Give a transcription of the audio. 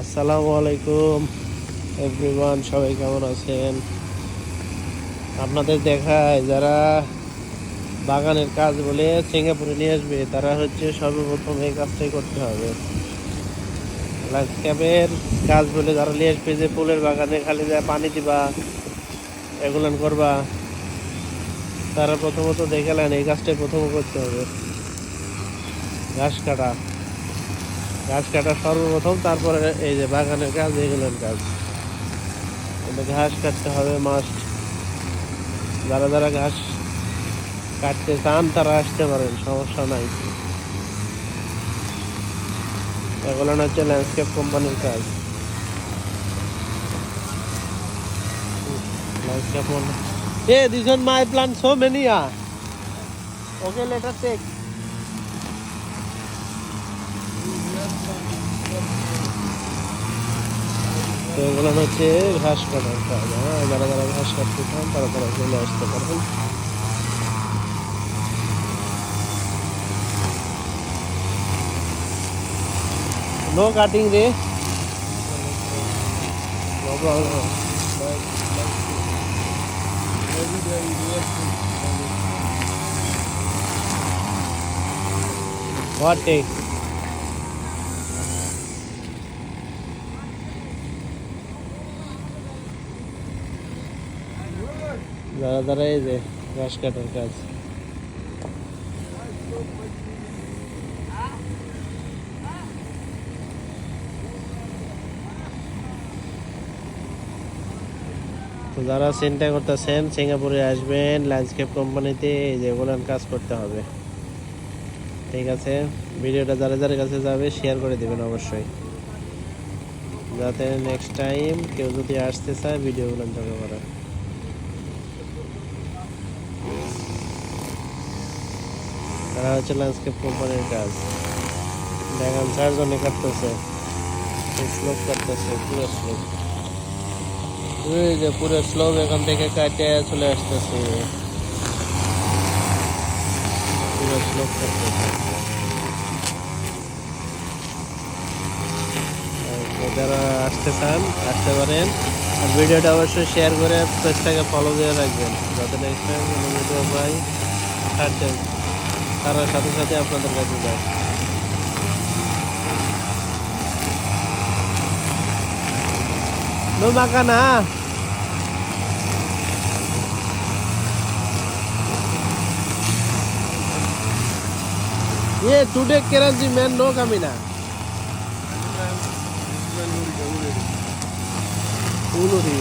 আসসালামু আলাইকুম এভরিওয়ান সবাই কেমন আছেন? আপনাদের দেখায় যারা বাগানের কাজ বলে সিঙ্গাপুরে নিয়ে আসবে, তারা হচ্ছে সর্বপ্রথম এই কাজটাই করতে হবে। ল্যান্ডস্কেপের কাজ বলে যারা নিয়ে আসবে, যে ফুলের বাগানে খালি যা পানি দিবা এগুলান করবা, তারা প্রথমত দেখালেন এই কাজটাই প্রথম করতে হবে। ঘাস কাটা। ঘাস কাটা সর্বপ্রথম, তারপরে এই যে বাগানের কাজ, এগুলোর কাজ। ঘাস কাটতে হবে মাস্ট যারা যারা ঘাস কাটতে চান, তারা আসতে পারেন, সমস্যা নাই। এগুলো হচ্ছে ল্যান্ডস্কেপ কোম্পানির কাজ। Landscape a this my plant so many uh okay later take তো এগুলো হচ্ছে ঘাস কাটার কাজ হ্যাঁ? যারা যারা ঘাস কাটতে চান, তারা তারা চলে আসতে নো কাটিং রে। What take? যারা যারা এই যে ঘাস কাটার কাজ। যারা চিন্তা করতেছেন, সিঙ্গাপুরে আসবেন ল্যান্ডস্কেপ কোম্পানিতে এই যে কাজ করতে হবে। ঠিক আছে? ভিডিওটা যারা যার কাছে যাবে শেয়ার করে দেবেন অবশ্যই। যাতে নেক্সট টাইম কেউ যদি আসতে চায় ভিডিওগুলো জমা করে তারা হচ্ছে ল্যান্ডস্কেপ কোম্পানির কাজ। দেখেন চারজনে কাটতেছে স্লোপ কাটতেছে, পুরো স্লোপ ওই যে পুরো স্লোপ এখান থেকে কাটে, চলে আসতেছে। পুরো স্লোপ কাটতেছে। যারা আসতে চান, আসতে পারেন। আর ভিডিওটা অবশ্যই শেয়ার করে পেজটাকে ফলো দিয়ে রাখবেন। যাতে নেক্সট টাইম ভিডিও পাই ছাড়ছেন তারা সাথে সাথে আপনাদের কাছে যায় No makan ah. Yeah, today Karachi man no kamina. Uluri.